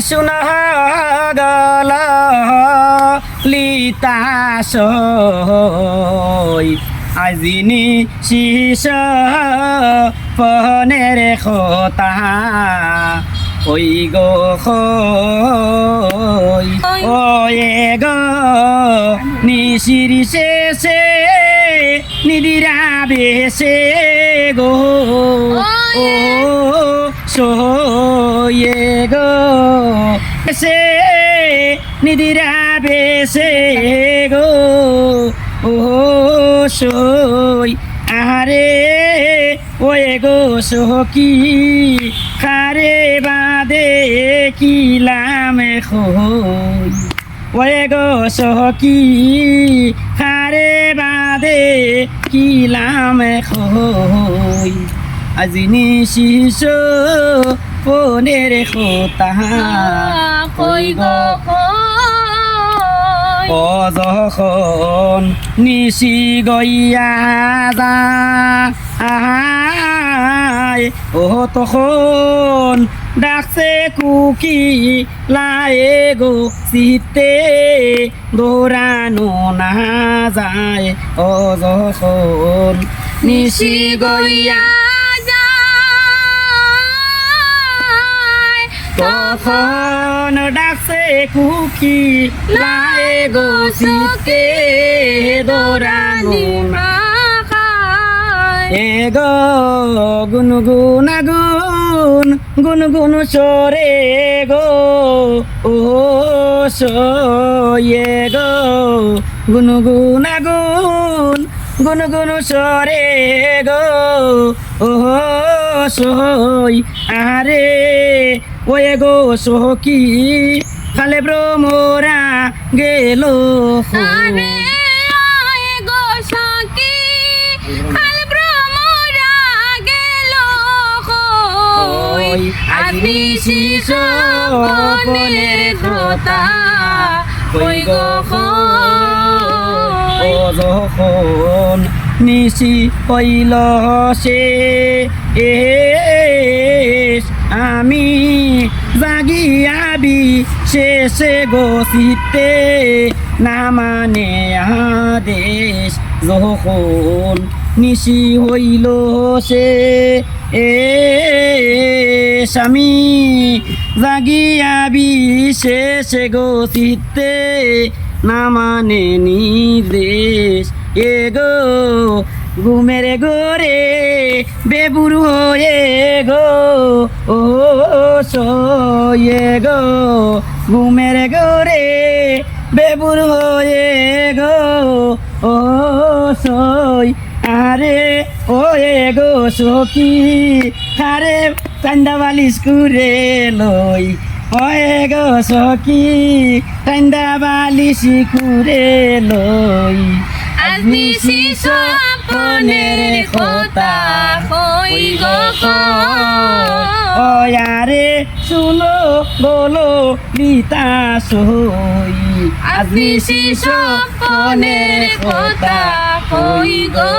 শুন গল লিতাস আজিনি শিষ পনেরো খতা ওই গো ওয়ে গো নিশিরি শেষে নিদিরা বেশে গো ও সোয়ে গো সে নিদিরা বেশে গো। ও সই আরে ওয়ে গো সখি খারে বাদে কিলাম খই। ওয়ে গো সখি খারে বাদে কিলাম খই আজিনি শিশ পনেরো খোতা কই গো অযখন নিশি গইয়া যা। আহাই ও তখন ডাকছে কুকি লায়ে গো শীতে দৌড়ানো না যায়। অযখন নিশি গইয়া তখন ডাকছে কুকি লায়ে গো শীতে দৌড়ানো না এগো গুন গুন গুন গুন গুন সরে গো, ও সয়ে গো গুন গুন। গুন গুন গুন সরে গো ও সই আরে ওয়ে গো সখি খালে ব্রহ্মরা গেল আরে গো গেল বনের গো ও নিশি হইল সে। আমি জাগিয়াবি শেষে গছিতে না মানে আদেশ। যখন নিশি হইল সে এ স্বামী জাগিয়াবি শেষে গছিতে না মানে নির্দেশ। এ গো, ঘুমের গোরে বেবুর হয়ে গো, ও, সয়ে গো, ঘুমের গোরে বেবুর হয়ে গো, ও সই আরে, ওয়ে গো সখি, আরে কান্দা বালিশ করে লই, ওয়ে গো সখি কান্দা বালিশ করে লই। আজনি শিশ কথা কই গো কই ওয়ারে শুনো বলো লিতা সই আজনি শিশ বনের কথা কই গো?